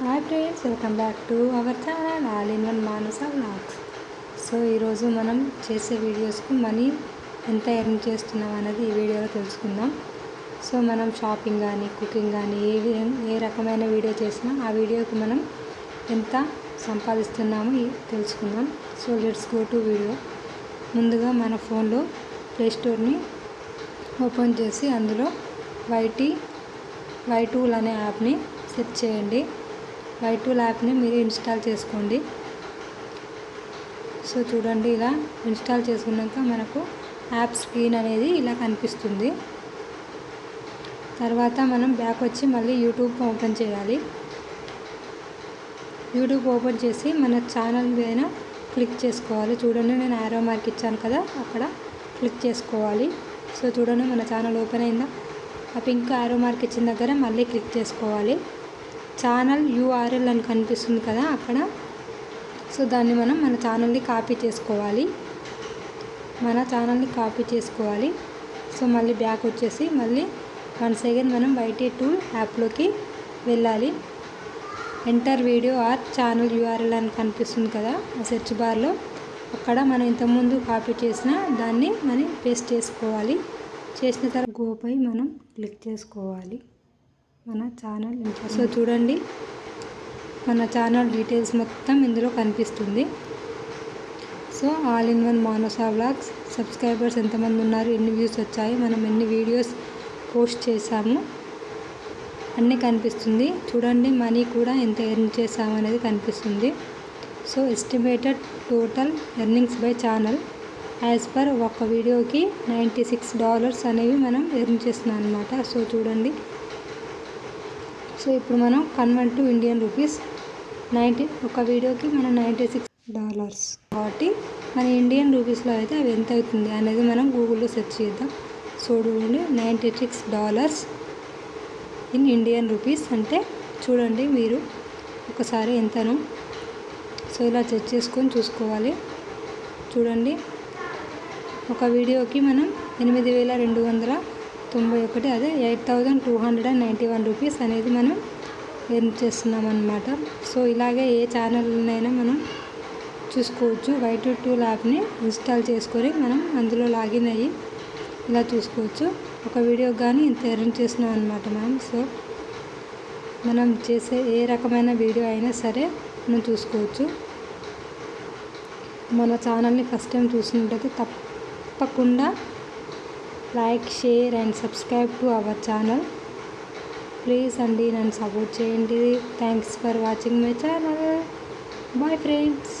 Hi friends welcome back to our channel all in one Manasa vlogs so ఈరోజు మనం చేసే వీడియోస్కి money ఎంత ఎర్న్ చేస్తున్నాం అనేది ఈ వీడియోలో తెలుసుకుందాం. సో మనం షాపింగ్ కానీ కుకింగ్ కానీ ఏ ఏ రకమైన వీడియో చేసినా ఆ వీడియోకి మనం ఎంత సంపాదిస్తున్నామో తెలుసుకుందాం. So let's go to video ముందుగా మన ఫోన్లో ప్లే స్టోర్ని ఓపెన్ చేసి అందులో వైటీ వై టూల్ అనే యాప్ని సెర్చ్ చేయండి. వై టూ యాప్ని మీరు ఇన్స్టాల్ చేసుకోండి. సో చూడండి ఇలా ఇన్స్టాల్ చేసుకున్నాక మనకు యాప్ స్క్రీన్ అనేది ఇలా కనిపిస్తుంది. తర్వాత మనం బ్యాక్ వచ్చి మళ్ళీ యూట్యూబ్ ఓపెన్ చేయాలి. యూట్యూబ్ ఓపెన్ చేసి మన ఛానల్ పైన క్లిక్ చేసుకోవాలి. చూడండి నేను ఆరో మార్క్ ఇచ్చాను కదా అక్కడ క్లిక్ చేసుకోవాలి. సో చూడండి మన ఛానల్ ఓపెన్ అయిందా? ఆ పింక్ ఆరో మార్క్ ఇచ్చిన దగ్గర మళ్ళీ క్లిక్ చేసుకోవాలి. ఛానల్ యూఆర్ఎల్ అని కనిపిస్తుంది కదా అక్కడ. సో దాన్ని మనం మన ఛానల్ని కాపీ చేసుకోవాలి. మన ఛానల్ని కాపీ చేసుకోవాలి. సో మళ్ళీ బ్యాక్ వచ్చేసి మళ్ళీ వన్ సెకండ్ మనం వైటీ టూల్ యాప్లోకి వెళ్ళాలి. Enter video or channel URL అని కనిపిస్తుంది కదా ఆ సెర్చ్ బార్లో. అక్కడ మనం ఇంతకుముందు కాపీ చేసిన దాన్ని మనం పేస్ట్ చేసుకోవాలి. చేసిన తర్వాత గోపై మనం క్లిక్ చేసుకోవాలి. మన ఛానల్ సో చూడండి మన ఛానల్ డీటెయిల్స్ మొత్తం ఇందులో కనిపిస్తుంది. So all in one Manasa vlogs. Subscribers ఎంతమంది ఉన్నారు ఎన్ని వ్యూస్ వచ్చాయి మనం ఎన్ని వీడియోస్ పోస్ట్ చేశాము అన్నీ కనిపిస్తుంది. చూడండి మనీ కూడా ఎంత ఎర్న్ చేసాము అనేది కనిపిస్తుంది. So estimated total earnings by channel as per ఒక వీడియోకి నైంటీ సిక్స్ డాలర్స్ అనేవి మనం ఎర్న్ చేస్తున్నాం అనమాట సో చూడండి సో ఇప్పుడు మనం convert to Indian rupees ninety ఒక వీడియోకి మనం నైంటీ సిక్స్ డాలర్స్ కాబట్టి మన ఇండియన్ రూపీస్లో అయితే అవి ఎంత అవుతుంది అనేది మనం గూగుల్లో సెర్చ్ చేద్దాం. సో చూడండి ninety six dollars in Indian rupees అంటే చూడండి మీరు ఒకసారి ఎంతను. సో ఇలా చెక్ చేసుకొని చూసుకోవాలి. చూడండి ఒక వీడియోకి మనం ఎనిమిది వేల రెండు వందల తొంభై ఒకటి అదే eight thousand two hundred and ninety one rupees అనేది మనం ఎర్న్ చేస్తున్నాం అనమాట సో ఇలాగే ఏ ఛానల్నైనా మనం చూసుకోవచ్చు. వైట్ టూల్ యాప్ని ఇన్స్టాల్ చేసుకొని మనం అందులో లాగిన్ అయ్యి ఇలా చూసుకోవచ్చు. ఒక వీడియో కానీ ఇంత ఎర్న్ చేస్తున్నాం అనమాట మనం. సో మనం చేసే ఏ రకమైన వీడియో అయినా సరే మనం చూసుకోవచ్చు. మన ఛానల్ని ఫస్ట్ టైం చూసినట్టయితే తప్పకుండా like share and subscribe to our channel. Please అండి నన్ను సపోర్ట్ చేయండి. Thanks for watching my channel. Bye friends.